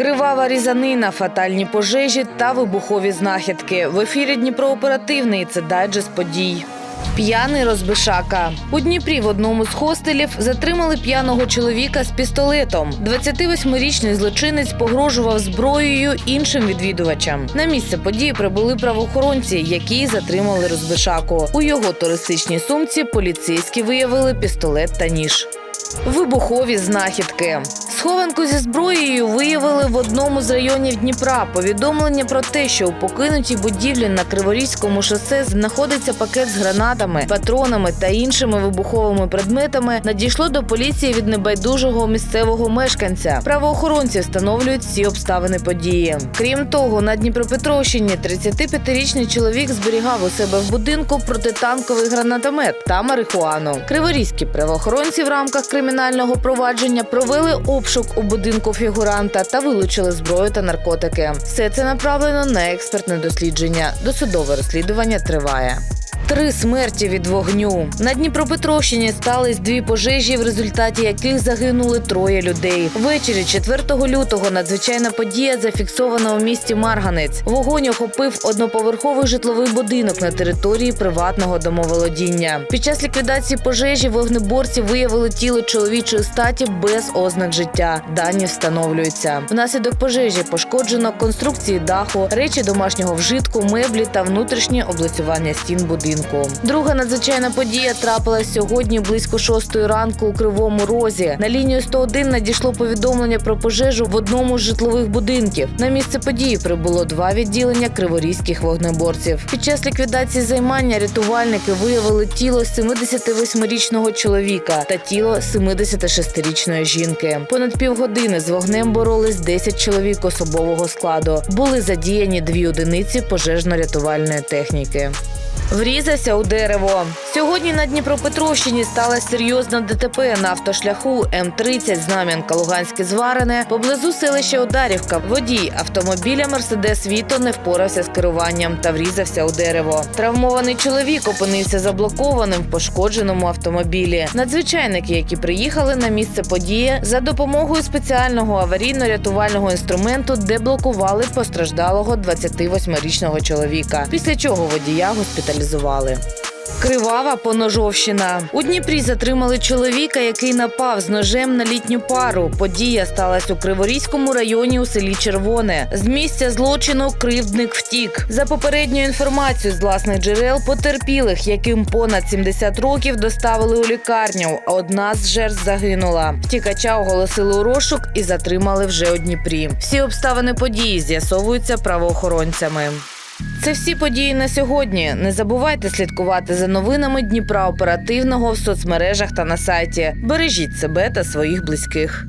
Кривава різанина, фатальні пожежі та вибухові знахідки. В ефірі Дніпро оперативний. Це дайджест подій. П'яний розбишака у Дніпрі в одному з хостелів затримали п'яного чоловіка з пістолетом. 28-річний злочинець погрожував зброєю іншим відвідувачам. На місце події прибули правоохоронці, які затримали розбишаку. У його туристичній сумці поліцейські виявили пістолет та ніж. Вибухові знахідки. Схованку зі зброєю виявили в одному з районів Дніпра. Повідомлення про те, що у покинутій будівлі на Криворізькому шосе знаходиться пакет з гранатами, патронами та іншими вибуховими предметами, надійшло до поліції від небайдужого місцевого мешканця. Правоохоронці встановлюють всі обставини події. Крім того, на Дніпропетровщині 35-річний чоловік зберігав у себе в будинку протитанковий гранатомет та марихуану. Криворізькі правоохоронці в рамках кримінального провадження провели обшук у будинку фігуранта та вилучили зброю та наркотики. Все це направлено на експертне дослідження. Досудове розслідування триває. Три смерті від вогню на Дніпропетровщині стались дві пожежі, в результаті яких загинули троє людей. Ввечері 4 лютого надзвичайна подія зафіксована у місті Марганець. Вогонь охопив одноповерховий житловий будинок на території приватного домоволодіння. Під час ліквідації пожежі вогнеборці виявили тіло чоловічої статі без ознак життя. Дані встановлюються. Внаслідок пожежі пошкоджено конструкції даху, речі домашнього вжитку, меблі та внутрішнє облицювання стін будинку. Друга надзвичайна подія трапилась сьогодні близько шостої ранку у Кривому Розі. На лінію 101 надійшло повідомлення про пожежу в одному з житлових будинків. На місце події прибуло два відділення криворізьких вогнеборців. Під час ліквідації займання рятувальники виявили тіло 78-річного чоловіка та тіло 76-річної жінки. Понад півгодини з вогнем боролись 10 чоловік особового складу. Були задіяні дві одиниці пожежно-рятувальної техніки. Врізався у дерево. Сьогодні на Дніпропетровщині стала серйозна ДТП на автошляху М30 Знам'янка Луганське Зварене поблизу селища Ударівка. Водій автомобіля Мерседес Віто не впорався з керуванням та врізався у дерево. Травмований чоловік опинився заблокованим в пошкодженому автомобілі. Надзвичайники, які приїхали на місце події, за допомогою спеціального аварійно-рятувального інструменту деблокували постраждалого 28-річного чоловіка. Після чого водія госпіталізували. Кривава поножовщина. У Дніпрі затримали чоловіка, який напав з ножем на літню пару. Подія сталася у Криворізькому районі у селі Червоне. З місця злочину кривдник втік. За попередньою інформацією з власних джерел потерпілих, яким понад 70 років доставили у лікарню. а Одна з жертв загинула. Втікача оголосили у розшук і затримали вже у Дніпрі. Всі обставини події з'ясовуються правоохоронцями. Це всі події на сьогодні. Не забувайте слідкувати за новинами Дніпра оперативного в соцмережах та на сайті. Бережіть себе та своїх близьких.